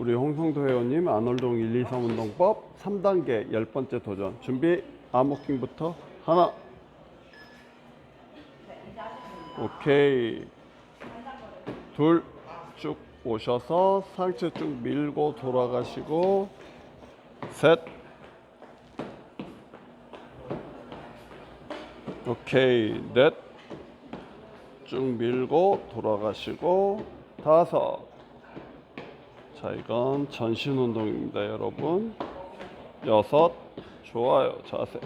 우리 홍성도 회원님 아놀동 1, 2, 3 운동법 3단계 10번째 도전. 준비 암호킹부터 하나. 오케이. 둘 쭉 오셔서 상체 쭉 밀고 돌아가시고 셋. 오케이. 넷. 쭉 밀고 돌아가시고 다섯 자 이건 전신 운동입니다 여러분. 여섯. 좋아요. 자세.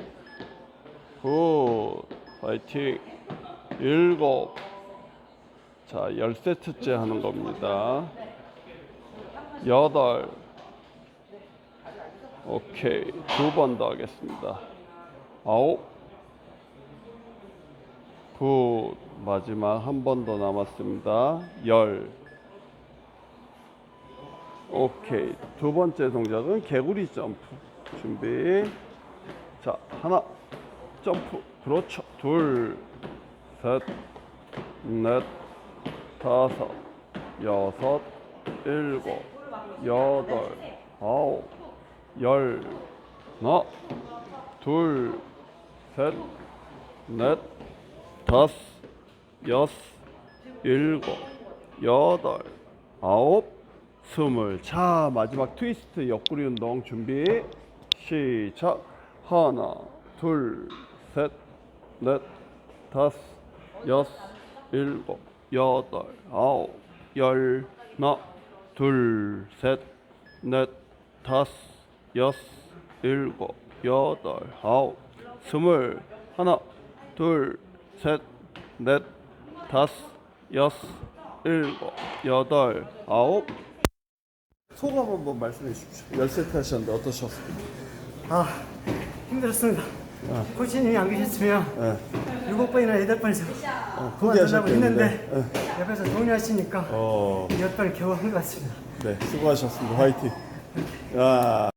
굿. 파이팅. 일곱. 자 10세트째 하는 겁니다. 여덟. 오케이. 두 번 더 하겠습니다. 아홉. 굿. 마지막 한 번 더 남았습니다. 열 오케이. 두 번째 동작은 개구리 점프 준비. 자 하나. 점프. 그렇죠. 둘 셋 넷 다섯 여섯 일곱 여덟 아홉 열. 하나 둘 셋 넷 다섯 여섯 일곱 여덟 아홉 스물 자 마지막 트위스트 옆구리 운동 준비. 시작. 하나 둘셋넷 다섯 여섯 일곱 여덟 아홉 열 하나 둘셋넷 다섯 여섯 일곱 여덟 아홉. 스물 하나 둘셋넷 다섯 여섯 일곱 여덟 아홉 소감 한번 말씀해 주십시오. 열 세트 하셨는데 어떠셨습니까? 아 힘들었습니다. 코치님이 안 계셨으면 네. 일곱 번이나 여덟 번에서 어, 그만두려고 포기하셨겠는데. 했는데 옆에서 동료하시니까 어, 몇 번을 겨우 한 것 같습니다. 네, 수고하셨습니다. 화이팅. 야.